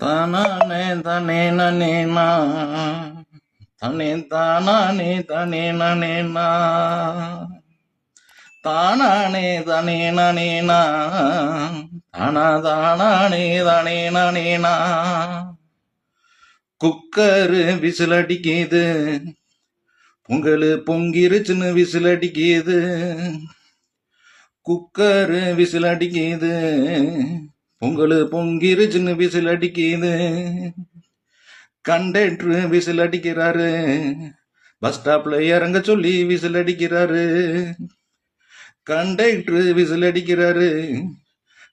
தானானே தானே நனேனா தனே தானே தனே நனேனா தானானே தானே நனேனா தானா தானானே தானே நனேனா குக்கரு விசில் அடிக்கிது பொங்கல் பொங்கிருச்சுன்னு விசில் அடிக்கிது குக்கரு விசில் அடிக்கிது பொங்கல் பொங்கிருச்சுன்னு விசில் அடிக்குது கண்டக்டர் விசில் அடிக்கிறாரு பஸ் ஸ்டாப்ல இறங்க சொல்லி விசில் அடிக்கிறாரு கண்டக்டர் விசில் அடிக்கிறாரு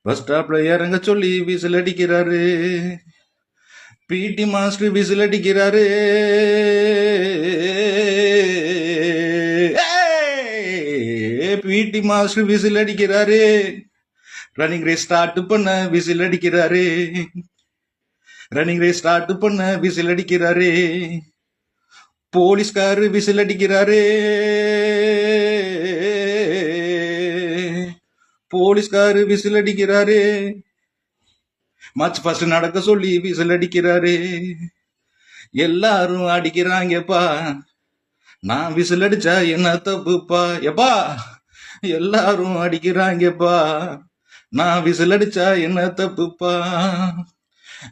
பஸ் ஸ்டாப்ல இறங்க சொல்லி விசில் அடிக்கிறாரு பிடி மாஸ்டர் விசில் அடிக்கிறாரு பிடி மாஸ்டர் விசில் அடிக்கிறாரு ரன்னிங் ரேஸ் ஸ்டார்ட் பண்ண விசில் அடிக்கிறாரு. ரன்னிங் ரேஸ் ஸ்டார்ட் பண்ண விசில் அடிக்கிறாரு. போலீஸ்காரு விசில் அடிக்கிறாரு. போலீஸ்காரு விசில் அடிக்கிறாரு. மச் ஃபர்ஸ்ட் நடக்க சொல்லி விசில் அடிக்கிறாரு. எல்லாரும் அடிக்கிறாங்கப்பா. நான் விசில் அடிச்சா என்ன தப்புப்பா? எப்பா? எல்லாரும் அடிக்கிறாங்கப்பா. நான் விசில் அடிச்சா என்ன தப்புப்பா?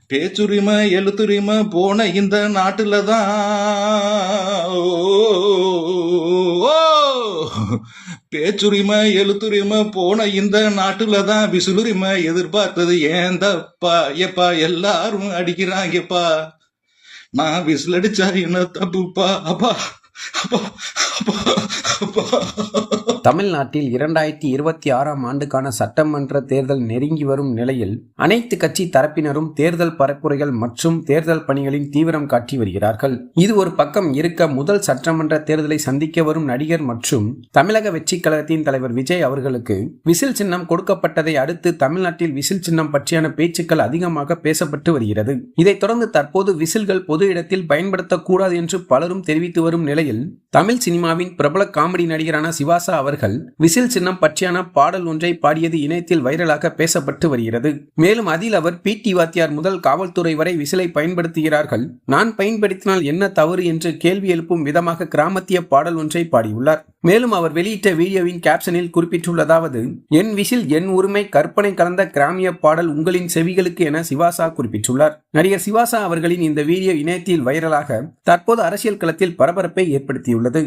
பேச்சுரிமை எழுத்துரிமை போன இந்த நாட்டுல தான் பேச்சுரிமை எழுத்துரிமை போன இந்த நாட்டுல தான் விசிலுரிமை எதிர்பார்த்தது ஏன் தப்பா? எப்பா எல்லாரும் அடிக்கிறாங்கப்பா. நான் விசில் அடிச்சா என்ன தப்புப்பா? அப்பா அப்பா அப்பா அப்பா. தமிழ்நாட்டில் இரண்டாயிரத்தி இருபத்தி ஆறாம் ஆண்டுக்கான சட்டமன்ற தேர்தல் நெருங்கி வரும் நிலையில் அனைத்து கட்சி தரப்பினரும் தேர்தல் பரப்புரைகள் மற்றும் தேர்தல் பணிகளின் தீவிரம் காட்டி வருகிறார்கள். இது ஒரு பக்கம் இருக்க முதல் சட்டமன்ற தேர்தலை சந்திக்க வரும் நடிகர் மற்றும் தமிழக வெற்றி கழகத்தின் தலைவர் விஜய் அவர்களுக்கு விசில் சின்னம் கொடுக்கப்பட்டதை அடுத்து தமிழ்நாட்டில் விசில் சின்னம் பற்றியான பேச்சுக்கள் அதிகமாக பேசப்பட்டு வருகிறது. இதைத் தொடர்ந்து தற்போது விசில்கள் பொது இடத்தில் பயன்படுத்தக்கூடாது என்று பலரும் தெரிவித்து வரும் நிலையில் தமிழ் சினிமாவின் பிரபல காமெடி நடிகரான சிவாசா அவர்கள் விசில் சின்னம் பற்றியான பாடல் ஒன்றை பாடியது இணையத்தில் வைரலாக பேசப்பட்டு வருகிறது. மேலும் அதில் அவர் பி. டி. வாத்தியார் முதல் காவல்துறை வரை விசிலை பயன்படுத்துகிறார்கள். நான் பயன்படுத்தினால் என்ன தவறு என்று கேள்வி எழுப்பும் விதமாக கிராமத்திய பாடல் ஒன்றை பாடியுள்ளார். மேலும் அவர் வெளியிட்ட வீடியோவின் கேப்ஷனில் குறிப்பிட்டுள்ளதாவது என் விசில் என் உரிமை கற்பனை கலந்த கிராமிய பாடல் உங்களின் செவிகளுக்கு என சிவாசா குறிப்பிட்டுள்ளார். நடிகர் சிவாசா அவர்களின் இந்த வீடியோ இணையத்தில் வைரலாக தற்போது அரசியல் களத்தில் பரபரப்பை ஏற்படுத்தியுள்ளது.